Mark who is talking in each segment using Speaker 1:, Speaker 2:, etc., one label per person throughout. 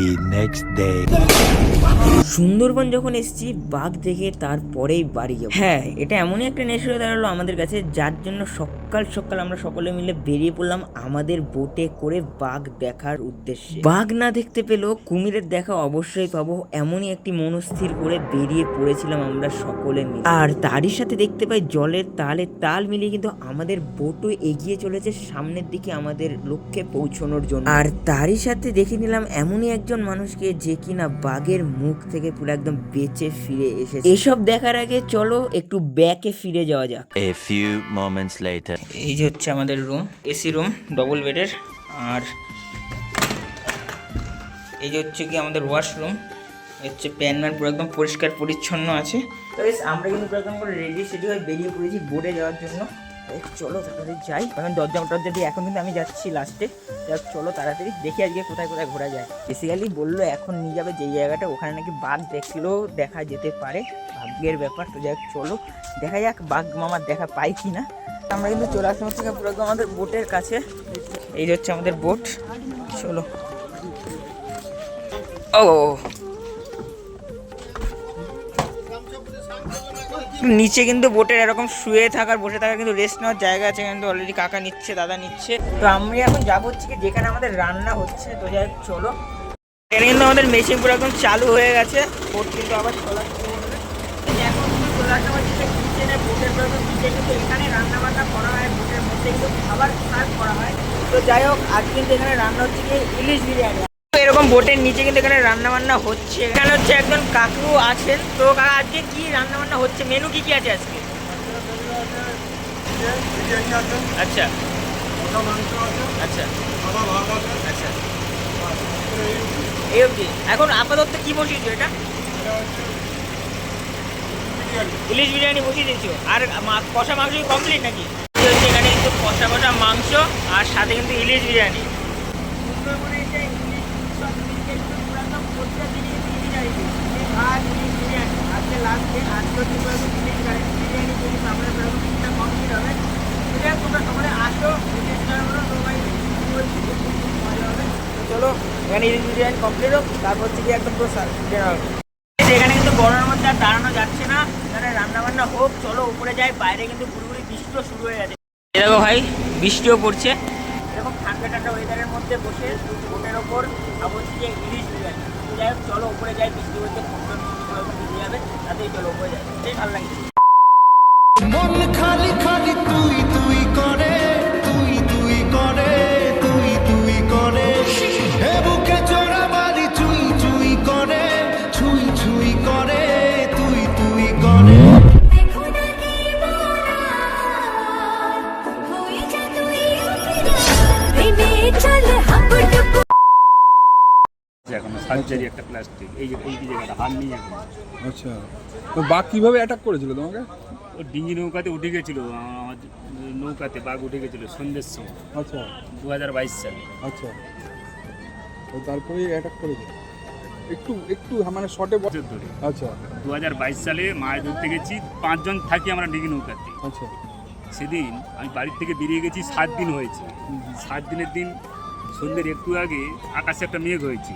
Speaker 1: the next day.
Speaker 2: Sundarban যখন এসেছি, বাঘ দেখে তারপরেই বাড়ি যাব। হ্যাঁ এটা এমনই একটা নেশা হয়ে দাঁড়াল আমাদের কাছে, যার জন্য সকাল সকাল আমরা সকলে মিলে বেরিয়ে পড়লাম আমাদের বোটে করে বাঘ দেখার উদ্দেশ্যে। বাঘ না দেখতে পেলেও কুমিরের দেখা অবশ্যই পাবো, এমনই একটি মনস্থির করে বেরিয়ে পড়েছিলাম আমরা সকলে মিলে। আর তারই সাথে দেখতে পাই জলের তালে তাল মিলিয়ে কিন্তু আমাদের বোটও এগিয়ে চলেছে সামনের দিকে আমাদের লক্ষ্যে পৌঁছানোর জন্য। আর তারই সাথে দেখে নিলাম এমনই একজন মানুষকে যে কিনা বাঘের মুখ থেকে পুরো একদম বেঁচে ফিরে এসেছে। এসব দেখার আগে চলো একটু ব্যাকে ফিরে যাওয়া যাক।
Speaker 1: A few moments later.
Speaker 2: এই যে হচ্ছে আমাদের রুম এসি রুম ডবল বেডের আর এই যে হচ্ছে কি আমাদের ওয়াশরুম হচ্ছে প্যান ম্যান পুরো একদম পরিষ্কার পরিচ্ছন্ন আছে। তো আমরা কিন্তু পুরো একদম রেডি সেডি হয়ে বেরিয়ে পড়েছি বোর্ডে যাওয়ার জন্য। চলো তাড়াতাড়ি যাই। এখন দরজা টরজা দিয়ে এখন কিন্তু আমি যাচ্ছি লাস্টে যাক চলো তাড়াতাড়ি দেখি আজকে কোথায় কোথায় ঘোরা যায়। বেসিক্যালি বলল এখন নিয়ে যাবে যেই জায়গাটা, ওখানে নাকি বাঘ দেখলেও দেখা যেতে পারে। ভাগ্যের ব্যাপার, তো যাক চলো। দেখা যাক বাঘ মামার দেখা পাই কি না আমরা কিন্তু চলে আসলাম হচ্ছে পুরো আমাদের বোটের কাছে। এই হচ্ছে আমাদের বোট। চলো। ও নিচে কিন্তু বোটের এরকম শুয়ে থাকার, বসে থাকার কিন্তু রেস্ট নেওয়ার জায়গা আছে, কিন্তু অলরেডি কাকা নিচ্ছে, দাদা নিচ্ছে। তো আমি এখন যাব হচ্ছে যেখানে আমাদের রান্না হচ্ছে। তো যাই চলো। এখানে কিন্তু আমাদের মেশিন পুরো একদম চালু হয়ে গেছে। বোট কিন্তু আবার চলা এখন বোটের কিন্তু রান্না বান্না করা হয়। মধ্যে কিন্তু খাবার সার্ভ করা হয়। তো যাই হোক আজ কিন্তু এখানে রান্না হচ্ছে কি ইলিশ বিরিয়ানি। এরকম বোটের নিচে কিন্তু এখানে রান্না বান্না হচ্ছে। এখানে হচ্ছে একজন কাকু আছেন। তো কাকা, আজকে কি রান্না বান্না হচ্ছে? মেনু কি কি আছে আজকে? আচ্ছা। আচ্ছা। আচ্ছা এই অবধি। এখন আপাতত কি বসিয়েছো এটা? ইলিশ বিরিয়ানি বসিয়ে দিয়েছ। আর কষা মাংস কমপ্লিট নাকি? এখানে কিন্তু কষা কষা মাংস, আর সাথে কিন্তু ইলিশ বিরিয়ানি। এখানে কিন্তু গরমের মধ্যে আর দাঁড়ানো যাচ্ছে না এখানে রান্না বান্না হোক চলো উপরে যাই বাইরে কিন্তু পুরোপুরি বৃষ্টিও শুরু হয়ে গেছে দেখো ভাই, বৃষ্টিও পড়ছে। এরকম ঠান্ডা ঠান্ডা ওয়েদারের মধ্যে বসে বোটের ওপর খাব ইলিশ বিরিয়ানি। তো যাই হোক চলো উপরে যাই বৃষ্টি হচ্ছে ফোন ভিজে যাবে তাতেই চলো উপরে যাই সেই ভালো লাগছে
Speaker 3: সার্জারি একটা প্লাস্টিক এই যে এই জায়গাটা হার নেই এখন
Speaker 4: আচ্ছা। তো বাঘ কীভাবে অ্যাটাক করেছিল তোমাকে?
Speaker 3: ও ডিঙ্গি নৌকাতে উঠে গেছিল আমার নৌকাতে বাঘ উঠে গেছিল সন্ধ্যের সময়।
Speaker 4: আচ্ছা।
Speaker 3: দু হাজার বাইশ সালে।
Speaker 4: আচ্ছা। তো তারপরেই অ্যাটাক করেছে। একটু একটু মানে শর্টে
Speaker 3: বছর ধরে।
Speaker 4: আচ্ছা।
Speaker 3: দু হাজার বাইশ সালে মাছ ধরতে গেছি পাঁচজন থাকি আমরা ডিঙ্গি নৌকাতে।
Speaker 4: আচ্ছা।
Speaker 3: সেদিন আমি বাড়ির থেকে বেরিয়ে গেছি সাত দিন হয়েছে। সাত দিনের দিন সন্ধ্যের একটু আগে আকাশে একটা মেঘ হয়েছে।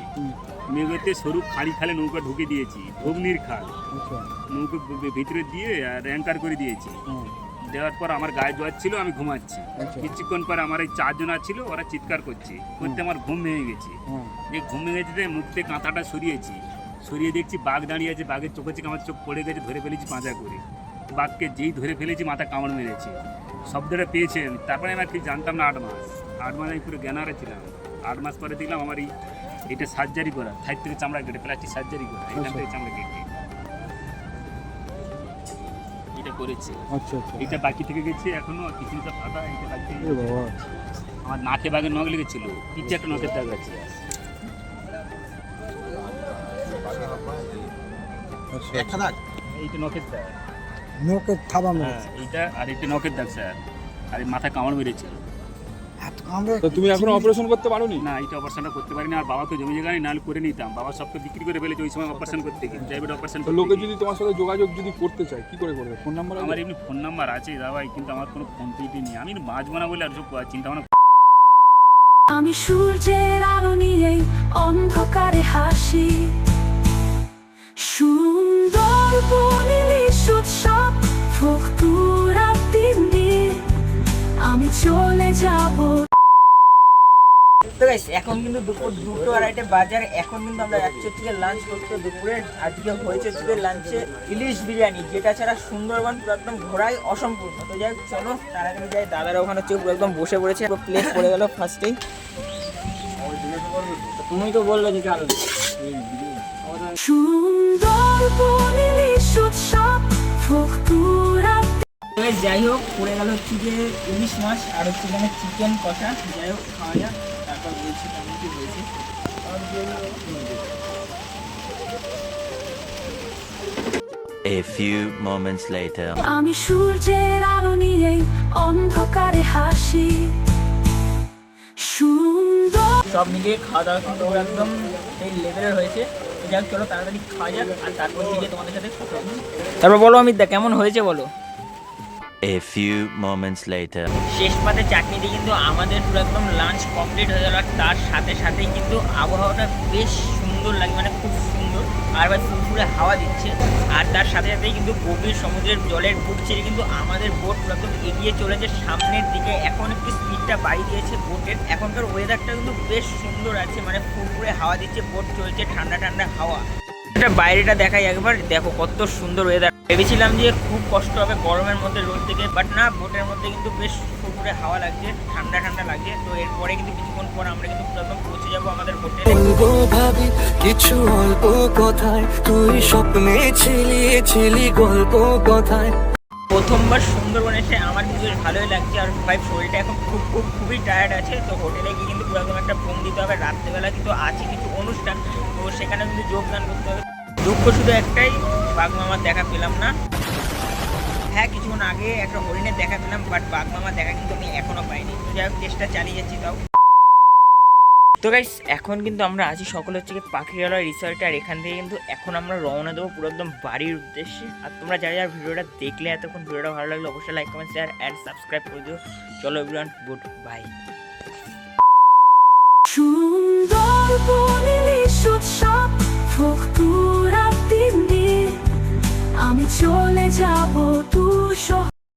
Speaker 4: হুম,
Speaker 3: মেঘ হতে সরু খালি খালে নৌকা ঢুকে দিয়েছি ভগ্নির খাল।
Speaker 4: আচ্ছা।
Speaker 3: নৌকা ভিতরে দিয়ে আর অ্যাঙ্কার করে দিয়েছি। দেওয়ার পর আমার গায়ে জ্বর ছিল আমি ঘুমাচ্ছি।
Speaker 4: আচ্ছা।
Speaker 3: কিছুক্ষণ পর আমার এই চারজন ছিল ওরা চিৎকার করছে। করতে আমার ঘুম ভেঙে গেছে। যে ঘুম ভেঙে যেতে মুখ থেকে কাঁথাটা সরিয়েছি। সরিয়ে দেখছি বাঘ দাঁড়িয়ে আছে বাঘের চোখে থেকে আমার চোখ পড়ে গেছে ধরে ফেলেছি পাঁজা করে। বাঘকে যেই ধরে ফেলেছি মাথা কামড় মেরেছে। শব্দটা পেয়েছে আমি তারপরে আমি আর কি জানতাম না আট মাস। আট মাস আমি পুরো জ্ঞানারে ছিলাম। আট মাস পরে দেখলাম আমার এই এটা সার্জারি করা। থাই থেকে চামড়া কেটে প্লাস্টিক সার্জারি করা। এখান থেকে চামড়া কেটে। এটা করেছে।
Speaker 4: আচ্ছা আচ্ছা।
Speaker 3: এটা বাকি থেকে গেছে এখনও কিছুটা ফাটা এটা বাকি থেকে আমার নাকে বাঘের নখ লেগেছিল। পিঠে একটা নখের দাগ আছে।
Speaker 4: আচ্ছা।
Speaker 3: এইটা নখের দাগ।
Speaker 4: নৌকে থাবা
Speaker 3: হ্যাঁ এইটা আর এইটা নখের দাগ স্যার। আর এই মাথা কামড় মেরেছিল।
Speaker 4: তো তুমি এখন অপারেশন করতে পারো নি
Speaker 3: না এইটা অপারেশনটা করতে পারিনি আর বাবা তো জমি জায়গা নেই, নাহলে করে নিতাম। বাবা সবকে বিক্রি করে ফেলেছে ওই সময় অপারেশন করতে গিয়ে। প্রাইভেট অপারেশন
Speaker 4: লোকে যদি তোমার সাথে যোগাযোগ যদি করতে চায় কি করে করবে? ফোন নাম্বার
Speaker 3: আমার এমনি ফোন নাম্বার আছে দাদাই কিন্তু আমার কোনো ফোন পেটি নেই। আমি বাঁচবো না বলে আর সব চিন্তা ভাবনা
Speaker 5: আমি সূর্যের আলো নিয়ে অন্ধকারে হাসি। সুন্দর উৎসব দিন আমি চলে যাব
Speaker 2: তো গাইস এখন কিন্তু দুপুর দুটো আড়াইটে বাজার এখন কিন্তু আমরা যাচ্ছি হচ্ছে লাঞ্চ করতে। দুপুরে আজকে হয়েছে হচ্ছে লাঞ্চে ইলিশ বিরিয়ানি যেটা ছাড়া সুন্দরবন পুরো একদম ঘোরাই অসম্পূর্ণ। তো যাই চলো তার আগে যাই দাদারা ওখানে হচ্ছে পুরো একদম বসে পড়েছে প্লেট পড়ে গেল ফার্স্টেই তুমি তো বললে যে কারণ যাই হোক পড়ে গেল হচ্ছে যে ইলিশ মাছ আর হচ্ছে এখানে চিকেন কষা। যাই হোক খাওয়া যাক। তারপর বলছি কেমন কি হয়েছে
Speaker 1: A few moments later.
Speaker 5: আমি সূর্যের আলো নিয়ে অন্ধকারে হাসি। সুন্দর।
Speaker 2: সব মিলিয়ে খাওয়া দাওয়া কিন্তু একদম এই লেভেলের হয়েছে। যাক চলো তাড়াতাড়ি খাওয়া যাক আর তারপর দিকে তোমাদের সাথে তারপর বলো অমিত দা কেমন হয়েছে বলো?
Speaker 1: A few moments later.
Speaker 2: শেষ পাতে চাটনি দিয়ে কিন্তু আমাদের পুরো একদম লাঞ্চ কমপ্লিট হয়ে গেল। আর তার সাথে সাথেই কিন্তু আবহাওয়াটা বেশ সুন্দর লাগে মানে খুব সুন্দর। আর এবার ফুরফুরে হাওয়া দিচ্ছে। আর তার সাথে সাথেই কিন্তু গভীর সমুদ্রের জলের বুক ছেড়ে কিন্তু আমাদের বোট পুরো একদম এগিয়ে চলেছে সামনের দিকে। এখন একটু স্পিডটা বাড়ি দিয়েছে বোটের। এখনকার ওয়েদারটা কিন্তু বেশ সুন্দর আছে মানে ফুরফুরে হাওয়া দিচ্ছে, বোট চলছে ঠান্ডা ঠান্ডা হাওয়া। এটা বাইরেটা দেখাই একবার, দেখো কত সুন্দর ওয়েদার ভেবেছিলাম যে খুব কষ্ট হবে গরমের মধ্যে রোদ থেকে বাট না বোটের মধ্যে কিন্তু বেশ ফুরফুরে হাওয়া লাগছে ঠান্ডা ঠান্ডা লাগছে। তো এরপরে কিন্তু কিছুক্ষণ পর আমরা কিন্তু একদম পৌঁছে যাব আমাদের হোটেলে
Speaker 6: ভাবি কিছু অল্প কথায় তুই স্বপ্নে ছিলি ছিলি গল্প কথায়।
Speaker 2: প্রথমবার সুন্দরবন এসে আমার কিন্তু বেশ ভালোই লাগছে আর ভাই শরীরটা এখন খুব খুব খুবই টায়ার্ড আছে। তো হোটেলে গিয়ে কিন্তু পুরো একদম একটা ফোন দিতে হবে। রাত্রেবেলা কিন্তু আছে কিছু অনুষ্ঠান তো সেখানে কিন্তু যোগদান করতে হবে। দুঃখ শুধু একটাই বাঘ মামার দেখা পেলাম না। হ্যাঁ কিছুক্ষণ আগে একটা হরিণের দেখা পেলাম বাট বাঘ মামার দেখা কিন্তু আমি এখনও পাইনি। যাই হোক, চেষ্টা চালিয়ে যাচ্ছি তাও। তো গাইস এখন কিন্তু আমরা আছি সকলে হচ্ছে পাখিরালয় রিসর্টে আর এখান থেকে কিন্তু এখন আমরা রওনা দেবো পুরো একদম বাড়ির উদ্দেশ্যে। আর তোমরা যারা যারা ভিডিওটা দেখলে এতক্ষণ ভিডিওটা ভালো লাগলে অবশ্যই like comment share and subscribe করে দিও। চলো এভরিওয়ান গুড বাই
Speaker 5: সুন্দর হোক দু দিন। আমি চলে যাব তু